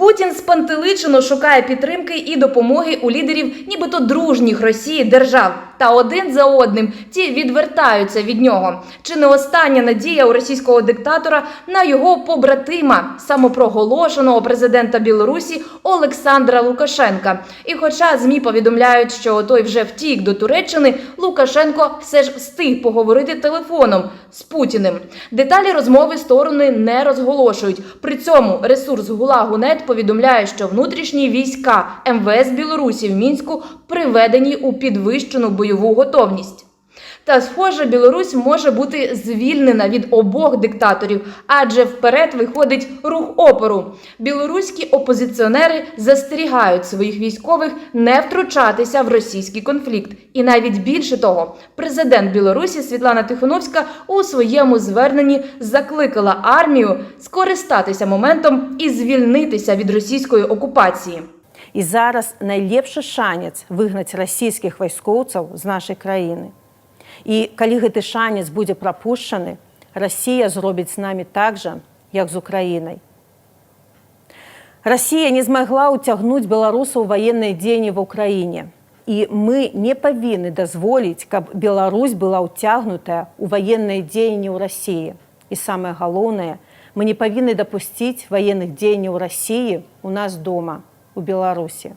Путін спантеличено шукає підтримки і допомоги у лідерів, нібито дружніх Росії держав. Та один за одним ті відвертаються від нього. Чи не остання надія у російського диктатора на його побратима, самопроголошеного президента Білорусі Олександра Лукашенка? І хоча змі повідомляють, що той вже втік до Туреччини, Лукашенко все ж встиг поговорити телефоном з Путіним. Деталі розмови сторони не розголошують. При цьому ресурс Гулагу.нет повідомляє, що внутрішні війська МВС Білорусі в мінську приведені у підвищену бойову готовність. Та схоже, Білорусь може бути звільнена від обох диктаторів, адже вперед виходить рух опору. Білоруські опозиціонери застерігають своїх військових не втручатися в російський конфлікт. І навіть більше того, президент Білорусі Світлана Тихоновська у своєму зверненні закликала армію скористатися моментом і звільнитися від російської окупації І зараз найлепшы шанец выгнаць расійскіх вайскоўцаў з нашай краіны. І калі гэты шанец будзе прапушчаны, Расія зробіць з намі так жа, як з Украінай. Расія не змагла ўцягнуць беларусаў у ваенныя дзеянні ва ўкраіне. І мы не павінны дазволіць, каб Беларусь была ўцягнутая ў ваенныя дзеянні ў Расіі. І самае галоўнае, мы не павінны дапусціць ваенных дзеянняў Расіі у нас дома, у Беларусі.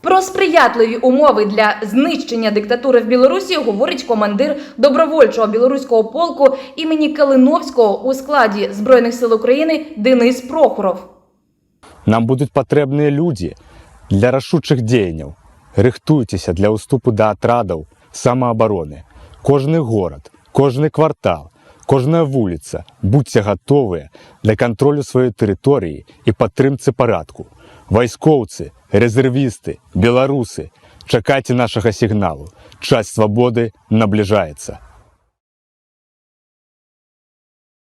Про сприятливі умови для знищення диктатури в Білорусі говорить командир добровольчого білоруського полку імені Калиновського у складі Збройних сил України Денис Прохоров. Нам будуть патрэбныя людзі для рашучых дзеянняў. Рыхтуйцеся для ўступу да атрадаў самаабароны. Кожны горад, кожны квартал, кожная вуліца будьце гатовыя для кантролю сваёй тэрыторыі і падтрымцы парадку. Вайскоўцы, рэзервісты, беларусы, чакайце нашага сігналу. Час свабоды набліжаецца.